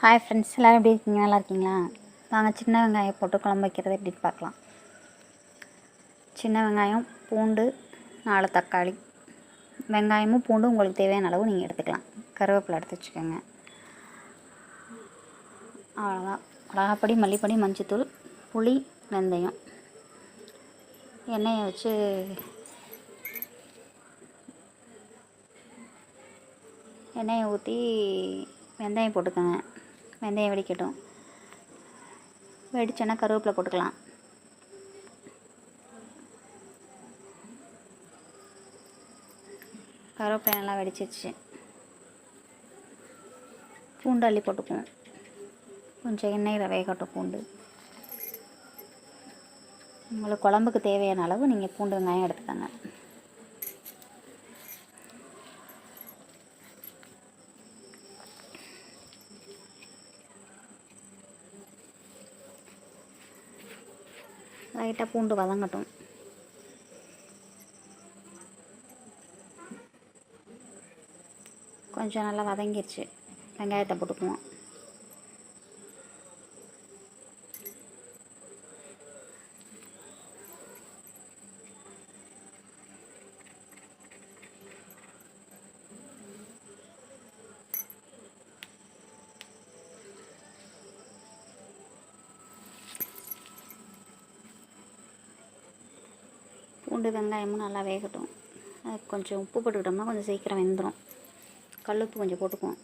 Hi friends எல்லோரும் எப்படி இருக்கீங்க? நல்லா இருக்கீங்களா? நாங்கள் சின்ன வெங்காயம் போட்டு குழம்பு வைக்கிறது எப்படின்னு பார்க்கலாம். சின்ன வெங்காயம் பூண்டு நாலு தக்காளி. வெங்காயமும் பூண்டும் உங்களுக்கு தேவையான அளவு நீங்கள் எடுத்துக்கலாம். கருவேப்பிலை எடுத்து வச்சுக்கோங்க. அவ்வளோதான் மிளகாப்பொடி மல்லிப்பொடி மஞ்சத்தூள் புளி வெந்தயம். எண்ணெயை வச்சு எண்ணெயை ஊற்றி வெந்தயம் போட்டுக்கோங்க. வெந்தயம் வெடிக்கட்டும். வெடிச்சோன்னா கருவேப்பிலை போட்டுக்கலாம். கருவேப்பிலை நல்லா வெடிச்சிருச்சு. பூண்டு அள்ளி போட்டுக்குவோம். கொஞ்சம் எண்ணெயில் வேகட்டும் பூண்டு. உங்களுக்கு குழம்புக்கு தேவையான அளவு நீங்கள் பூண்டு வெங்காயம் எடுத்துக்கோங்க. லைட்டாக பூண்டு வதங்கட்டும். கொஞ்சம் நல்லா வதங்கிருச்சு. வெங்காயத்தை போட்டுக்குவோம். பூண்டு வெங்காயமும் நல்லா வேகட்டும். கொஞ்சம் உப்பு போட்டுக்கிட்டோம்னா கொஞ்சம் சீக்கிரம் வெந்துடும் கல்லுப்பு கொஞ்சம் போட்டுக்குவோம்.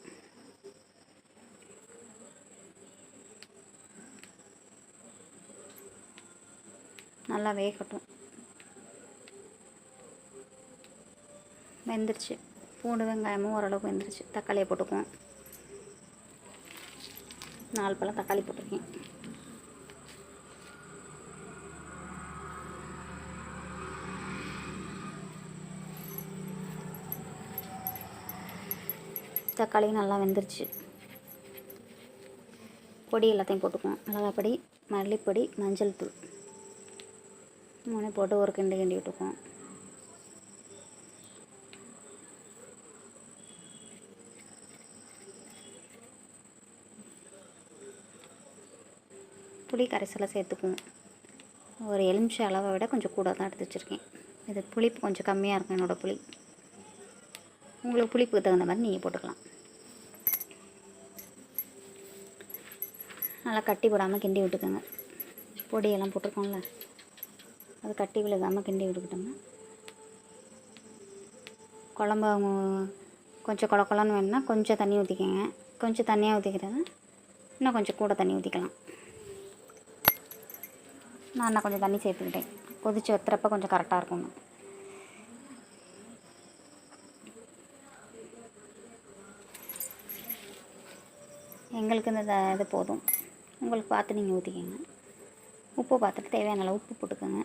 நல்லா வேகட்டும். வெந்துருச்சு. பூண்டு வெங்காயமும் ஓரளவுக்கு வெந்துருச்சு. தக்காளியை போட்டுக்குவோம். நாலு பழம் தக்காளி போட்டிருக்கேன். தக்காளி நல்லா வெந்துருச்சு. பொடி எல்லாத்தையும் போட்டுக்குவோம். மிளகாப்பொடி மல்லிப்பொடி மஞ்சள் தூள். மூணு போட்டு ஒரு கிண்டு கிண்டி விட்டுக்குவோம். புளி கரைசலை சேர்த்துக்குவோம். ஒரு எலுமிச்சை அளவை விட கொஞ்சம் கூட தான் எடுத்து வச்சுருக்கேன். இது புளிப்பு கொஞ்சம் கம்மியாக இருக்கும் என்னோடய புளி. உங்களுக்கு புளிப்புக்கு தகுந்த மாதிரி நீங்கள் போட்டுக்கலாம். நல்லா கட்டி போடாமல் கிண்டி விட்டுக்கோங்க. பொடியெல்லாம் போட்டிருக்கோம்ல. அது கட்டி விழுகாமல் கிண்டி விட்டுக்கிட்டோம்னா குழம்பு கொஞ்சம் குழ குழன்னு வேணும்னா கொஞ்சம் தண்ணி ஊற்றிக்கோங்க கொஞ்சம் தண்ணியாக ஊற்றிக்கிறது இன்னும் கொஞ்சம் கூட தண்ணி ஊற்றிக்கலாம் நான் நான் கொஞ்சம் தண்ணி சேர்த்துக்கிட்டேன். கொதித்து வைத்துறப்ப கொஞ்சம் கரெக்டாக இருக்கணும் எங்களுக்கு இந்த இது போதும். உங்களுக்கு பார்த்து நீங்கள் ஊற்றிக்கோங்க உப்பு பார்த்துட்டு தேவையான அளவு உப்பு போட்டுக்கோங்க.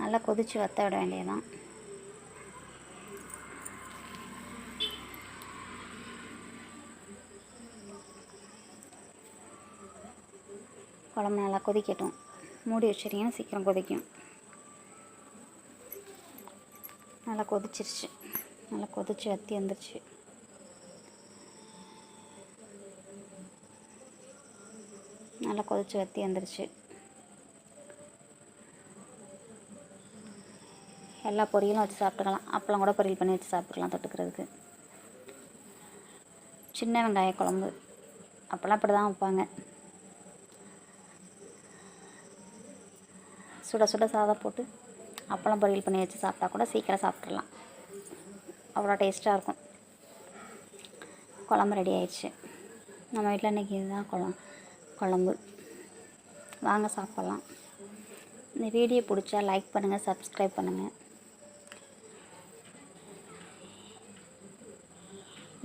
நல்லா கொதித்து வற்ற விட வேண்டியதான் குழம்பு நல்லா கொதிக்கட்டும். மூடி வச்சுருங்க சீக்கிரம் கொதிக்கும். நல்லா கொதிச்சிருச்சு. நல்லா கொதிச்சு வற்றி வந்துருச்சு. நல்லா கொதிச்சு வற்றி வந்துருச்சு. எல்லா பொரியலும் வச்சு சாப்பிட்டுக்கலாம். அப்பளம் கூட பொரியல் பண்ணி வச்சு சாப்பிட்டுக்கலாம் தொட்டுக்கிறதுக்கு. சின்ன வெங்காய குழம்பு. அப்போல்லாம் அப்படி தான் வைப்பாங்க. சுட சுட சாதம் போட்டு அப்பளம் பொரியல் பண்ணி வச்சு சாப்பிட்டா கூட சீக்கிரம் சாப்பிட்றலாம் அவ்வளோ டேஸ்ட்டாக இருக்கும். குழம்பு ரெடி ஆயிடுச்சு. நம்ம வீட்டில் இன்றைக்கி இதுதான் குழம்பு. குழம்பு. வாங்க சாப்பிட்லாம். இந்த வீடியோ பிடிச்சா லைக் பண்ணுங்கள் சப்ஸ்கிரைப் பண்ணுங்கள்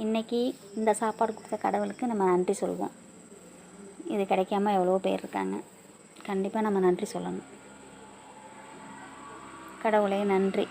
இன்றைக்கி இந்த சாப்பாடு கொடுத்த கடவுளுக்கு நம்ம நன்றி சொல்வோம். இது கிடைக்காம எவ்வளோ பேர் இருக்காங்க. கண்டிப்பாக நம்ம நன்றி சொல்லணும். கடவுளே நன்றி.